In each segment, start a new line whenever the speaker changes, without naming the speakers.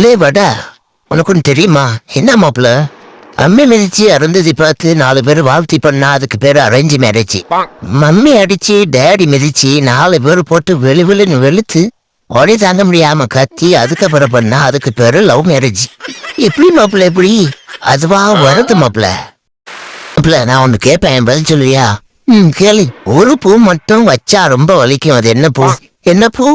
லே வடா. உனக்கு ஒண்ணு தெரியுமா? என்ன மாப்பிள? அம்மி மிதிச்சு அருந்ததி பார்த்து நாலு பேர் வாழ்த்தி பண்ணா அதுக்கு பேரு அரேஞ்ச் மேரேஜ் மம்மி அடிச்சு டேடி மிதிச்சு நாலு பேர் போட்டு வெளு வெளுன்னு வெளுத்து ஒரே தாங்க முடியாம கத்தி அதுக்கப்புறம் பண்ணா அதுக்கு பேரு லவ் மேரேஜ் எப்படி மாப்பிள எப்படி? அதுவா வருது மாப்பிள. மாப்பிள நான் ஒண்ணு கேட்பேன் பதில் சொல்லுவியா ம் கேளு. ஒரு பூ மட்டும் வச்சா ரொம்ப வலிக்கும். அது என்ன பூ? என்ன பூ?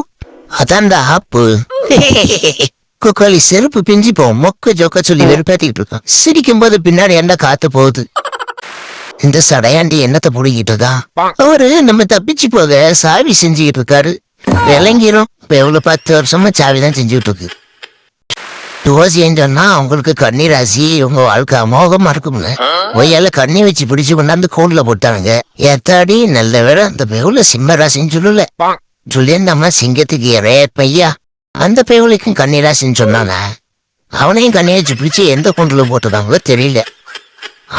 அதான்டா ஆப்பு. குக்கோலி செருப்பு பிஞ்சு போகும் மொக்க ஜொக்க சொல்லி வெறுப்பேத்திக்கிட்டு இருக்கான் சிரிக்கும் போது பின்னாடி என்ன காத்து போகுது இந்த சடையாண்டி என்னத்தை இருக்கான் அவரு நம்ம தப்பிச்சு போக சாவி செஞ்சுக்கிட்டு இருக்காரு விளங்கிரும் இப்ப எவ்வளவு பத்து வருஷமா சாவி தான் செஞ்சுட்டு இருக்கு சொன்னா அவங்களுக்கு கண்ணீர் ராசி உங்க வாழ்க்கை அமோகமா இருக்கும்ல ஒய்யால கண்ணி வச்சு பிடிச்சு கொண்டாந்து கோல்ல போட்டாங்க எத்தாடி நல்ல வேலை அந்த பெவுல சிம்ம ராசின்னு சொல்லல சொல்லியிருந்தோம்னா சிங்கத்துக்கு ஏறே பையா அந்த பெவுளுக்கும் கண்ணீராசின்னு சொன்னானா அவனையும் கண்ணி வச்சு எந்த குண்டில் போட்டுதாங்களோ தெரியல.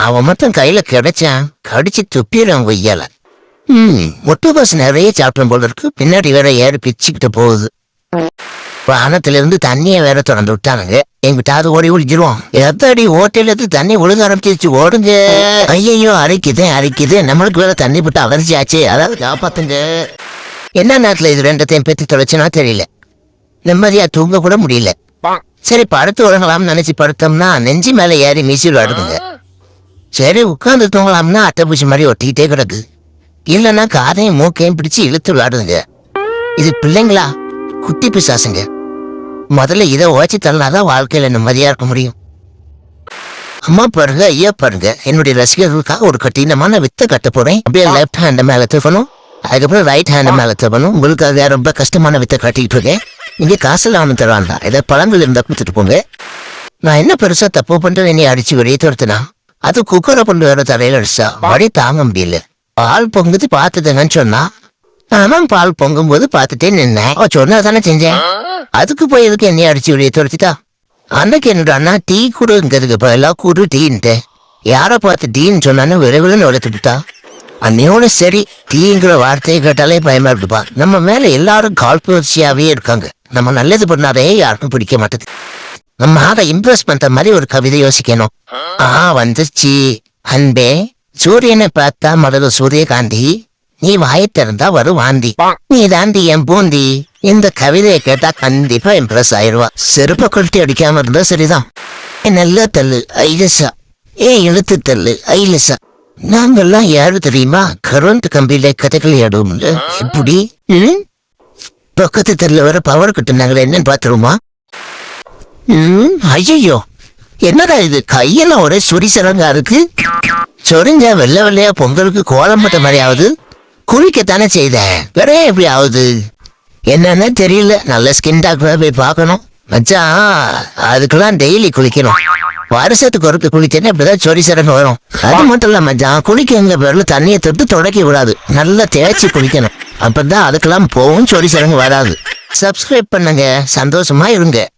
அவன் மட்டும் கையில் கிடைச்சான் கடிச்சு துப்பிடுறான் கொய்யால ம் ஒட்டு பஸ் நிறைய சாப்பிடும் போல இருக்கு. பின்னாடி வேற ஏறி பிச்சுக்கிட்டு போகுது. வானத்துல இருந்து தண்ணியை வேற திறந்து விட்டானுங்க. எங்கிட்டாவது ஓடி ஒழிஞ்சிருவோம் எத்தடி ஓட்டையில இருந்து தண்ணி ஒழுங்க ஆரம்பிச்சிருச்சு ஓடுங்க. ஐயையோ அரைக்குது அரைக்குது. நம்மளுக்கு வேற தண்ணி போட்டு அலர்ஜி அதாவது காப்பாத்துங்க. என்ன நேரத்தில் இது ரெண்டத்தையும் பெத்து தொலைச்சுனா தெரியல. நிம்மதியா தூங்க கூட முடியல. சரி படுத்து உறங்கலாம்னு நினைச்சு படுத்தோம்னா நெஞ்சு மேல ஏறி மீசில் அடுதுங்க சரி உட்கார்ந்து தூங்கலாம்னா அட்டைப்பூச்சி மாதிரி ஒட்டிக்கிட்டே கிடக்கு. இல்லைன்னா காதையும் மூக்கையும் பிடிச்சு இழுத்து விளையாடுதுங்க இது பிள்ளைங்களா? குட்டி பிசாசுங்க. முதல்ல இதை உழைச்சி தள்ளினாதான் வாழ்க்கையில நிம்மதியா இருக்க முடியும். அம்மா பாருங்க ஐயா பாருங்க என்னுடைய ரசிகர்களுக்காக ஒரு கட்டினமான வித்தை கட்ட போறேன். அப்படியே லெஃப்ட் ஹேண்ட் மேல தூக்கணும். அதுக்கப்புறம் ரைட் ஹேண்ட் மேல தூக்கணும். உங்களுக்காக ரொம்ப கஷ்டமான வித்தை கட்டிட்டு இருக்கேன். இங்க காசுல அவனு தரான்டா ஏதாவது பழங்கள் இருந்தா கொடுத்துட்டு போங்க. நான் என்ன பெருசா தப்பு பண்றேன் என்னை அடிச்சு வெளியே துரத்துனா? அது குக்கரை கொண்டு வர தரையில அடிச்சா வழி தாங்க முடியல. பால் பொங்குது பாத்துதுங்கன்னு சொன்னா நானும் பால் பொங்கும் போது பாத்துட்டே நின்னேன். அவ சொன்னா தானே செஞ்சேன். அதுக்கு போய் எதுக்கு என்னைய அடிச்சு வெளியே துரத்திட்டா? அன்னைக்கு என்னோட அண்ணா டீ குடுங்கிறதுக்கு பதிலா குடு டீன்ட்டு. யாரை பார்த்து டீன்னு சொன்னானு விரைவில் உழைத்துட்டா அன்னையோட சரி டீங்கிற வார்த்தையை கேட்டாலே பயமா இருக்குப்பா. நம்ம மேல எல்லாரும் காழ்ப்புணர்ச்சியாவே இருக்காங்க. நம்ம நல்லது பண்ணாதே யாருக்கும் பிடிக்க மாட்டேது. நம்ம அதை இம்ப்ரெஸ் பண்ற மாதிரி ஒரு கவிதை யோசிக்கணும். ஆ வந்துச்சு அன்பே சூரியனை பார்த்தா முதல்ல சூரியகாந்தி. நீ வாயை திறந்தா வரும் வாந்தி. நீ தாண்டி என் பூந்தி. இந்த கவிதையை கேட்டா கண்டிப்பா இம்ப்ரெஸ் ஆயிருவா. செருப்ப கொளுத்தி அடிக்காம இருந்தா சரிதான். நல்ல தள்ளு. ஐலசா. ஏ இழுத்து தள்ளு. ஐலசா. நாங்கெல்லாம் யாரு தெரியுமா? கரண்ட் கம்பியில கதைகள் ஆடுவோம்ல எப்படி? பக்கத்து தெருல வர பவர் கட்டுனாங்களே என்னன்னு பாத்துருமா ம் ஐயோ என்னடா இது? கையெல்லாம் ஒரே சுரிசரங்கா இருக்கு. சொரிஞ்சா வெள்ளை வெள்ளையா பொங்கலுக்கு கோலம் போட்ட மாதிரி ஆகுது குளிக்கத்தானே செய்த? வேற எப்படி ஆகுது? என்னன்னு தெரியல. நல்ல ஸ்கின் டாக்டரா போய் பார்க்கணும். மச்சான் அதுக்கெல்லாம் டெய்லி குளிக்கணும். வருஷத்துக்கு ஒருக்க குளிச்சேன்னா இப்படிதான் சொரி சிறங்க வரும். அது மட்டும் இல்ல மச்சான் குளிக்கங்க பேர்ல தண்ணியை தொட்டு தொடக்கி விடாது. நல்லா தேய்ச்சி குளிக்கணும். அப்பதான் அதுக்கெல்லாம் போகும் சொல்லி சிறங்க வராது. சப்ஸ்கிரைப் பண்ணுங்க சந்தோஷமா இருங்க.